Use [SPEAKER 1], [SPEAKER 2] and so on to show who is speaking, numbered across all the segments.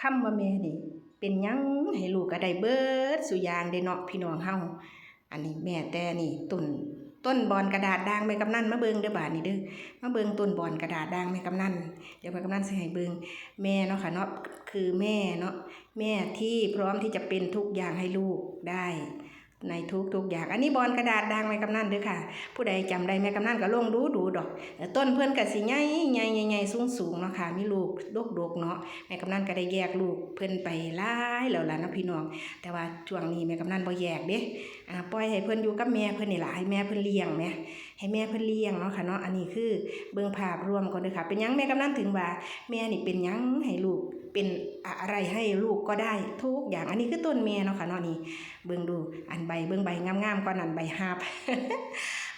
[SPEAKER 1] คำว่าแม่นี่ เป็นยังให้ลูกก็ได้เบิดสุยางได้เนาะพี่น้องเฮาอันนี้แม่แต่นี่ตุนต้นบอนกระดาษด่างแม่กำนันมาเบิงเด้อบาดนี่เด้อมาเบิงต้นบอนกระดาษด่างแม่กำนันเดี๋ยวแม่กำนันสิให้เบิงแม่เนาะค่ะเนาะคือแม่เนาะแม่ที่พร้อมที่จะเป็นทุกอย่างให้ลูกได้ ในทุกทุกๆอย่างอันนี้บอนกระดาษด่างแม่กำนันด้อค่ะ ผู้ใดจำได้แม่กำนันก็ลงดูดูดอกต้นเพื่อนก็สิใหญ่ใหญ่ใหญ่ใหญ่สูงสูงเนาะค่ะมีลูกดกดกเนาะแม่กำนันก็ได้แยกลูกเพื่อนไปหลายแล้วล่ะนะพี่น้อง แต่ว่าช่วงนี้แม่กำนันบ่แยกเด้อ่าปล่อยให้เพิ่อนอยู่กับแม่เพิ่อนนี่ละให้แม่เพิ่อนเลี้ยงแม่ให้แม่เพิ่อนเลี้ยงเนาะค่ะเนาะอันนี้คือเบิ่งภาพรวมก่อนเด้อค่ะ เป็นยังแม่กำนันถึงว่าแม่นี่เป็นยังให้ลูกเป็นอะไรให้ลูกก็ได้ทุกอย่างอันนี้คือต้นแม่เนาะค่ะเนาะนี่เบิ่งดูอันใบเบื้องใบงามๆก่อนอันใบฮาบ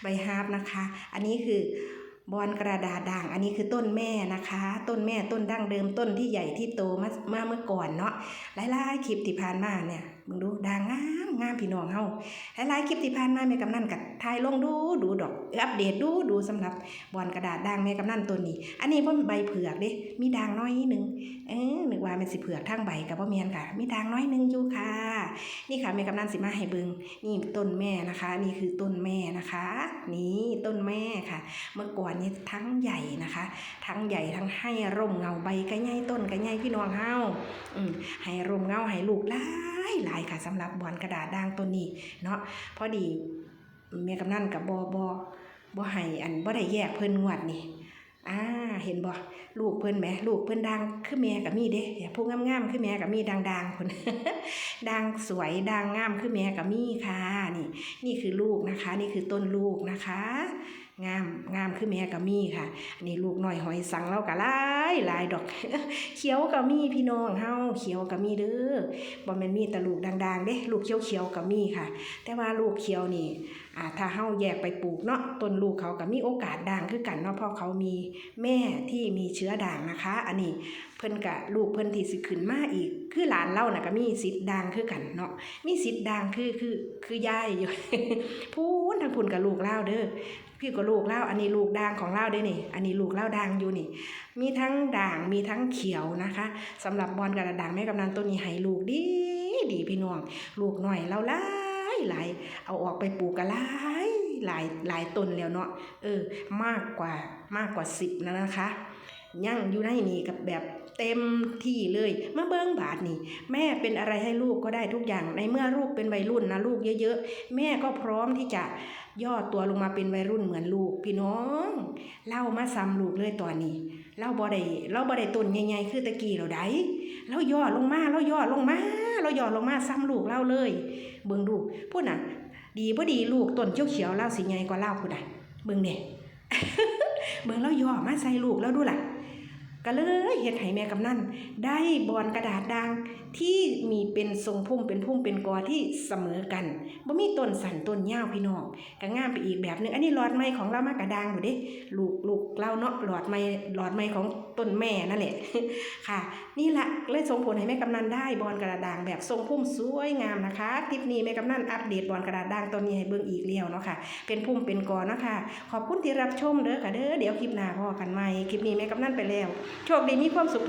[SPEAKER 1] ใบฮาบนะคะ อันนี้คือ บอนกระดาษด่าง อันนี้คือต้นแม่นะคะ ต้นแม่ต้นดั้งเดิมต้นที่ใหญ่ที่โตมามาเมื่อก่อนเนาะหลายๆคลิปที่ผ่านมาเนี่ยมึงดูด่างงามงามพี่น้องเฮาหลายๆคลิปที่ผ่านมาแม่กำนันกับทายลงดูดูดอกอัปเดตดูดูสำหรับบอนกระดาษด่างแม่กำนันตัวนี้ อันนี้พ่นใบเผือกเด้มีด่างน้อยนึงเออนึกว่ามันสิเผือกทั้งใบกับบ่แม่นค่ะ มีด่างน้อยนึงอยู่ค่ะ นี่ค่ะแม่กำนันสิมาให้เบิงนี่ต้นแม่นะคะ นี่คือต้นแม่นะคะ นี่ต้นแม่ค่ะ เมื่อก่อนนี้ทั้งใหญ่นะคะ ทั้งใหญ่ทั้งให้ร่มเงาใบก็ใหญ่ต้นก็ใหญ่พี่น้องเฮาอืมให้ร่มเงาให้ลูกหลายหลายค่ะสำหรับบอนกระดาษด่างต้นนี้เนาะพอดีแม่กำนันกับบอบอบอให้อันบ่ได้แยกเพิ่นงวดนี่อ่าเห็นบ่ลูกเพิ่นแหมลูกเพิ่นดังคือแม่กับมีเด้อย่าพูดงามๆคือแม่กับมีดังๆคนดังสวยดังงามคือแม่กับมี่ค่ะนี่ นี่คือลูกนะคะ นี่คือต้นลูกนะคะ งามงามคือแม่กับมี่ค่ะ อันนี้ลูกหน่อยหอยสังเรากะลายลายดอก เขียวกับมี่พี่น้องเฮาเขียวกับมี่เด้อบ่แม่นมีแต่ลูกดังๆเด้ลูกเขียวเขียวกับมี่ค่ะ แต่ว่าลูกเขียวนี่อ่าถ้าเฮาแยกไปปลูกเนาะต้นลูกเขาก็มีโอกาสด่างคือกันเนาะเพราะเขามีแม่ที่มีเชื้อด่างนะคะ อันนี้เพิ่นกะลูกเพิ่นที่สิขึ้นมาอีก คือหลานเล่าน่ะก็มีสิทธิ์ดังคือกันเนาะมีสิทธิ์ดังคือคือคือยายอยู่พูนทางพุ่นกับลูกเล่าเด้อพี่ก็ลูกเล่าอันนี้ลูกด่างของเล่าได้นี่ อันนี้ลูกเล่าด่างอยู่นี่ มีทั้งด่างมีทั้งเขียวนะคะสำหรับบอลกระด่างแม่กำนันตัวนี้ให้ลูกดีดีพี่น้องลูกหน่อยเล่าหลายหลายเอาออกไปปลูกกันหลายหลายหลายต้นแล้วเนาะเออมากกว่ามากกว่าสิบแล้วนะคะ ยั่งอยู่ในนี่กับแบบเต็มที่เลยมาเบิ้งบาทนี่ แม่เป็นอะไรให้ลูกก็ได้ทุกอย่าง ในเมื่อลูกเป็นวัยรุ่นนะลูกเยอะๆ แม่ก็พร้อมที่จะย่อตัวลงมาเป็นวัยรุ่นเหมือนลูก พี่น้องเล่ามาซ้ำลูกเลยตอนนี้เล่าบ่ได้เล่าบ่ได้ต้นใหญ่ๆคือตะกี้เราได้เราย่อลงมาเราย่อลงมาเราย่อลงมาซ้ำลูกเล่าเลย เบิ่งดูพูดน่ะ ดีพอดีลูกต้นเขียวๆเล่าสีใหญ่กว่าเล่าพูดน่ะเบิ่งเนี่ยเบิ่งเราย่อมาใส่ลูกแล้วดูล่ะ ก็เลยเฮ็ดให้แม่กำนันได้บอนกระดาษดัง เป็นทรงพุ่มเป็นพุ่มเป็นกอที่เสมอกันบ่มีต้นสันต้นยาวพี่น้องก็งามไปอีกแบบหนึงอันนี้หลอดไม้ของเรามากระดางอยู่เด้ลูกลูกเราเนาะหลอดไม้หลอดไม้ของต้นแม่นั่นแหละค่ะ นี่ละเลยส่งผลให้แม่กำนันได้บอนกระดาษด่างแบบทรงพุ่มสวยงามนะคะคลิปนี้แม่กำนันอัปเดตบอนกระดาษด่างตัวนี้ให้เบิ่งอีกแล้วเนาะค่ะ เป็นพุ่มเป็นกอเนาะค่ะขอบคุณที่รับชมเด้อค่ะเด้อเดี๋ยวคลิปหน้าพอกันใหม่คลิปนี้แม่กำนันไปแล้วโชคดีมีความสุขทุก